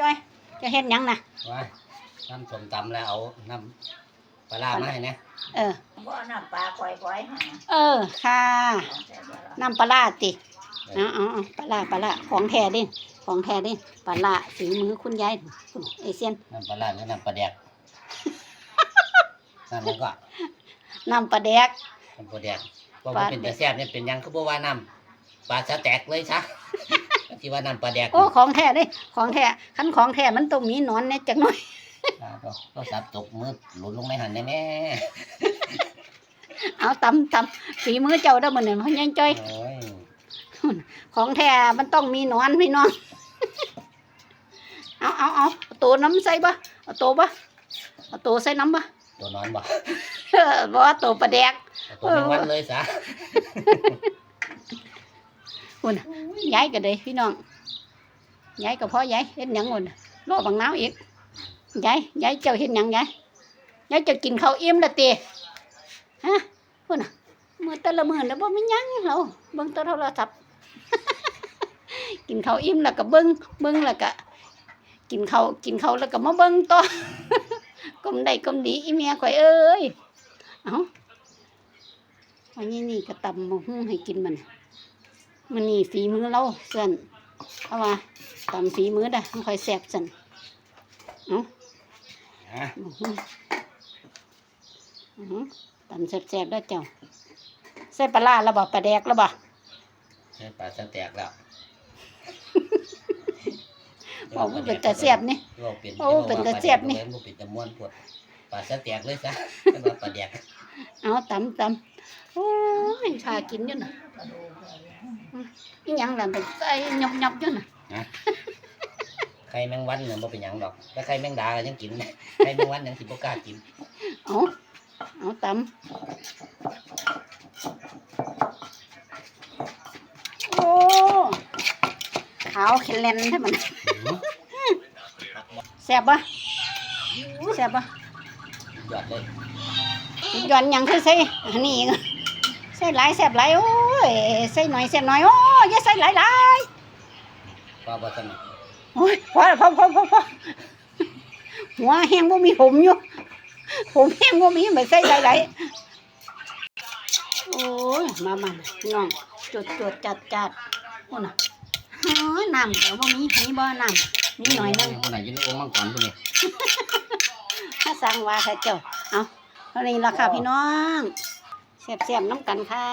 จ้อย จะเฮ็ดหยังน่ะว่าน้ำส้มตำแล้วเอาน้ำปลาร้ามาให้นะเออ บ่น้ำปลาก่อยๆหาเออ ค่ะ น้ำปลาร้าติเอาเอาเอาปลาร้าปลาร้าของแท้เดิของแท้เดิปลาร้าสีมือคุณยายเอเซียน น้ำปลาร้าหรือน้ำปลาแดก น้ำมันก็น้ำปลาแดก น้ำปลาแดกว่าปลามันเป็นแต่แซ่บเนี่ยเป็นหยังคือบ่ว่าน้ำปลาสะแตกเลยซะ ที่ว่าน้ำปลาแดกโอ้ของแท้เด้ของแท้คันของแท้มันต้องมีหนอนแหน่จักหน่อยอ่าก็ก็สับตกมือหลุดลงในหันแน่เอาตำตำฝีมือเจ้าเด้อมื้อนี้พ่อใหญ่จ้อยๆโอ้ยของแท้มันต้องมีหนอนพี่น้อง เอาเอาเอาเอาตัวน้ำใส่บ่เอาตัวบ่เอาตัวใส่น้ำบ่ตัวนอนบ่เออบ่ว่าตัวปลาแดกเอาตัวแมงวันเลยซะคุณ ย้ายกันเลยพี่น้องย้ายกับพ่อย้ายเฮ็ดหยังหุ่นโลบังน้าอีกย้ายย้ายเจ้าเฮ็ดหยังย้ายย้ายเจ้ากินข้าวอิ่มละเตีฮะคุณน่ะมือต่ละมือแล้วบ่มียังเราเบิ่งแต่โทรศัพท์กินข้าวอิ่มแล้วก็เบิ่งเบิ่งแล้วก็กินข้าวกินข้าวแล้วก็มาเบิ่งต่อก้มได้ก้มดีอีเมียข่อยเอ้ยเอ้าวันนี้นี่ก็ตำมูหุ้งให้กินมัน มันนี่ฝีมือเราเส่วนเอาว่าตำฝีมือเด้อมันค่อยแซ่บสั่นอะอื้อหืออื้อหือตำแซ่บๆเด้อเจ้าใส่ปลาร้าแล้วบ่ปลาแดกแล้วบ่ใช่ปลาสะแตกแล้วบอกว่าเป็นแต่แซ่บนี่ว่าเป็นโอ้เป็นแต่แซ่บนี่บ่เป็นแต่ม่วนปวดปลาสะแตกเลยซะเป็นว่าปลาแดกเอาตำตำโอ้ยชากินอยู่น่ะ อีหยังล่ะเป็นใส่ยบๆอยู่น่ะไข่แมงวันเนี่ยบ่เป็นหยังดอกแต่ไข่แมงดาก็ยังกินไข่แมงวันยังสิบ่กล้ากินเอาเอาตำโอ้ขาวแข็งแรงใช่มันแซ่บปะแซ่บปะยอดเลยย้อนหยังคือใส่อันนี้อีกอะใส่หลายแซ่บหลายโอ้ยใส่หน่อยแซ่บหน่อยโอ้ย อย่าใส่หลายหลายว่าบ่สนโอ้ยพอแล้วพอพอพอพอหัวแห้งบ่มีผมอยู่ผมแห้งบ่มีไม่ใส่หลายหลายโอ้ยมามาพี่น้องจดจดจัดจัดโอ้น่ะเฮ้ยน้ำเดี๋ยวบ่มีมีบ่น้ำมีหน่อยหนึงคนไหนอยู่ในองค์มังกรพุ่นนี่ถ้าสั่งว่าค่ะเจ้าเอาเท่านี้ละค่ะพี่น้องแซ่บๆน้ำกันค่ะ